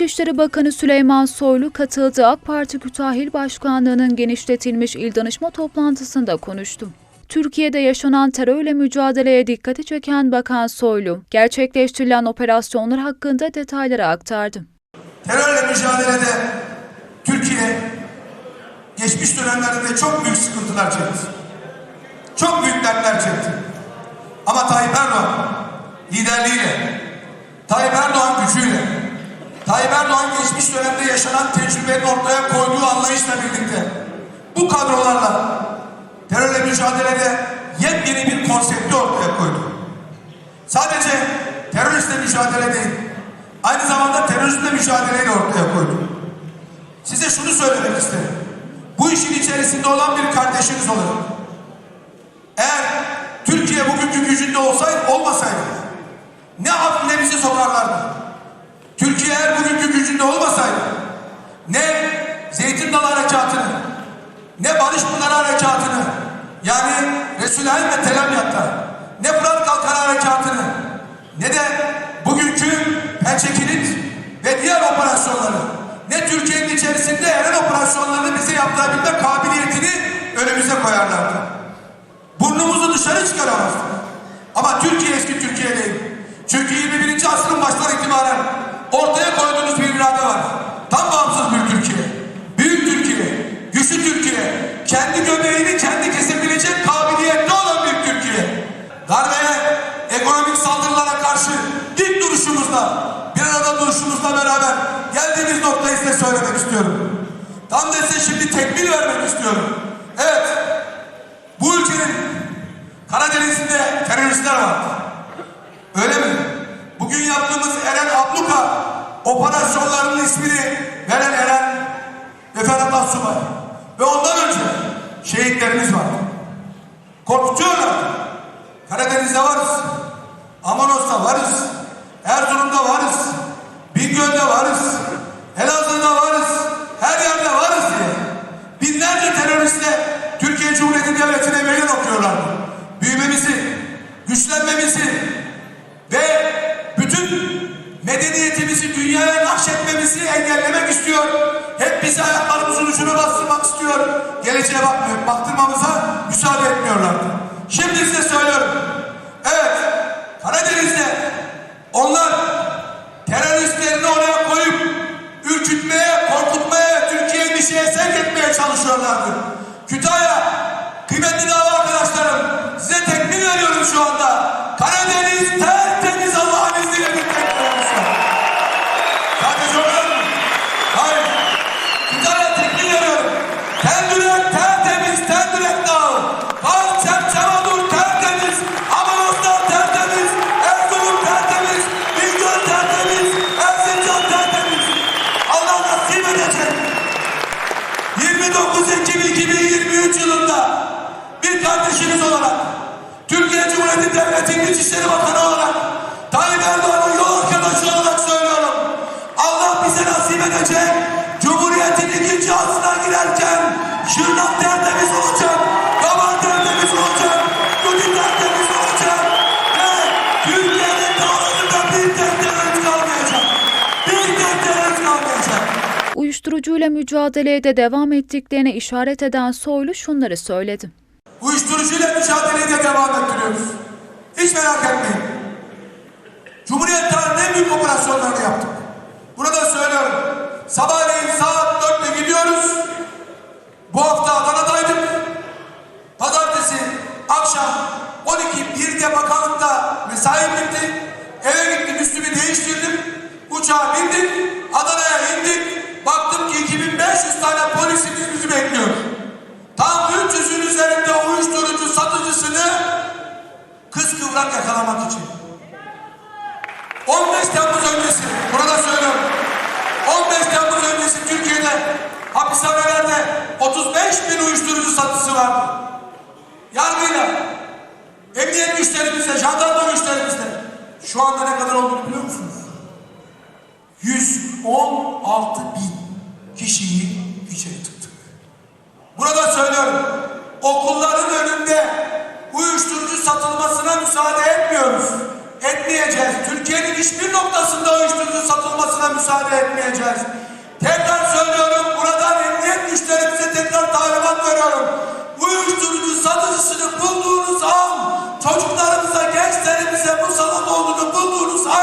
İçişleri Bakanı Süleyman Soylu katıldığı AK Parti Kütahya Başkanlığı'nın genişletilmiş il danışma toplantısında konuştu. Türkiye'de yaşanan terörle mücadeleye dikkati çeken Bakan Soylu, gerçekleştirilen operasyonlar hakkında detayları aktardı. Terörle mücadelede Türkiye geçmiş dönemlerinde çok büyük sıkıntılar çekti. Çok büyük dertler çekti. Ama Tayyip Erdoğan liderliğiyle, Tayyip Erdoğan gücüyle, Tayyip Erdoğan geçmiş dönemde yaşanan tecrübenin ortaya koyduğu anlayışla birlikte bu kadrolarla terörle mücadelede yepyeni bir konsepti ortaya koydu. Sadece teröristle mücadele değil, aynı zamanda teröristle mücadeleyi de ortaya koydu. Size şunu söylemek isterim. Bu işin içerisinde olan bir kardeşiniz olarak, eğer Türkiye bugünkü gücünde olsaydı, olmasaydı, ne af ne bizi sokarlardı. Türkiye eğer bugünkü gücünde olmasaydı, ne Zeytin Dalı Harekatı'nı, ne Barış Pınarı Harekatı'nı, yani Resulhain ve Telemyat'ta, ne Fırat Kalkan Harekatı'nı, ne de bugünkü Pençekilit ve diğer operasyonları, ne Türkiye'nin içerisinde eren operasyonlarını bize yaptırabilme kabiliyetini önümüze koyarlardı. Burnumuzu dışarı çıkaramazdık. Ama Türkiye eski Türkiye değil. Çünkü ekonomik saldırılara karşı ilk duruşumuzla, bir arada duruşumuzla beraber geldiğimiz noktayı size söylemek istiyorum. Tam da size şimdi tekmil vermek istiyorum. Evet, bu ülkenin Karadeniz'inde teröristler var. Öyle mi? Bugün yaptığımız Eren Abluka operasyonlarının ismini veren Eren ve Ferhat Asubay. Ve ondan önce şehitlerimiz var. Korkutuyorlar. Karadeniz'de varız. Amanos'ta varız. Erzurum'da varız. Bingöl'de varız. Elazığ'da varız. Her yerde varız diye. Binlerce teröristle Türkiye Cumhuriyeti Devleti'ne meydan okuyorlardı. Büyümemizi, güçlenmemizi ve bütün medeniyetimizi dünyaya nakşetmemizi engellemek istiyor. Hep bizi ayaklarımızın ucuna bastırmak istiyor. Geleceğe bakmıyor, baktırmamıza müsaade etmiyorlardı. Şimdi size söylüyorum. Evet, Tendürek tertemiz, Tendürek dağı. Kars, Çamçamadur tertemiz. Amanoslar tertemiz. Erzurum tertemiz. Bingöl tertemiz. Erzincan tertemiz. Allah nasip edecek. 29 Ekim 2023 yılında bir kardeşiniz olarak Türkiye Cumhuriyeti Devleti'nin İçişleri Bakanı olarak Tayyip Erdoğan'ın yol arkadaşı olarak söylüyorum. Allah bize nasip edecek. Cumhuriyetin Uyuşturucuyla mücadeleye de devam ettiklerine işaret eden Soylu şunları söyledi. Uyuşturucuyla mücadeleyi de devam ettiriyoruz. Hiç merak etmeyin. Cumhuriyet tarihinin en büyük operasyonlarını yaptık. Burada söylüyorum. Sabahleyin saat 4'te gidiyoruz. Bu hafta Adana'daydık. Pazartesi akşam 12 1'de bakanlıkta mesai bitti. Eve gittim üstümü değiştirdim. Uçağa bindik. Adana'ya indik. Baktım ki 2500 tane polisimiz bizi bekliyor. Tam 300'ün üzerinde uyuşturucu satıcısını kıskıvrak yakalamak için. 15 Temmuz öncesi, burada söylüyorum. 15 Temmuz öncesi Türkiye'de hapishanelerde 35 bin uyuşturucu satıcısı vardı. Yargıyla, emniyet güçlerimizle, jandarma güçlerimizle şu anda ne kadar olduğunu biliyor musunuz? 116 bin kişiyi içeri tıktık. Burada söylüyorum. Okulların önünde uyuşturucu satılmasına müsaade etmiyoruz. Etmeyeceğiz. Türkiye'nin hiçbir noktasında uyuşturucu satılmasına müsaade etmeyeceğiz. Tekrar söylüyorum buradan emniyet güçlerimize tekrar talimat veriyorum. Uyuşturucu satıcısını bulduğunuz an çocuklarımıza, gençlerimize bu sanat olduğunu bulduğunuz an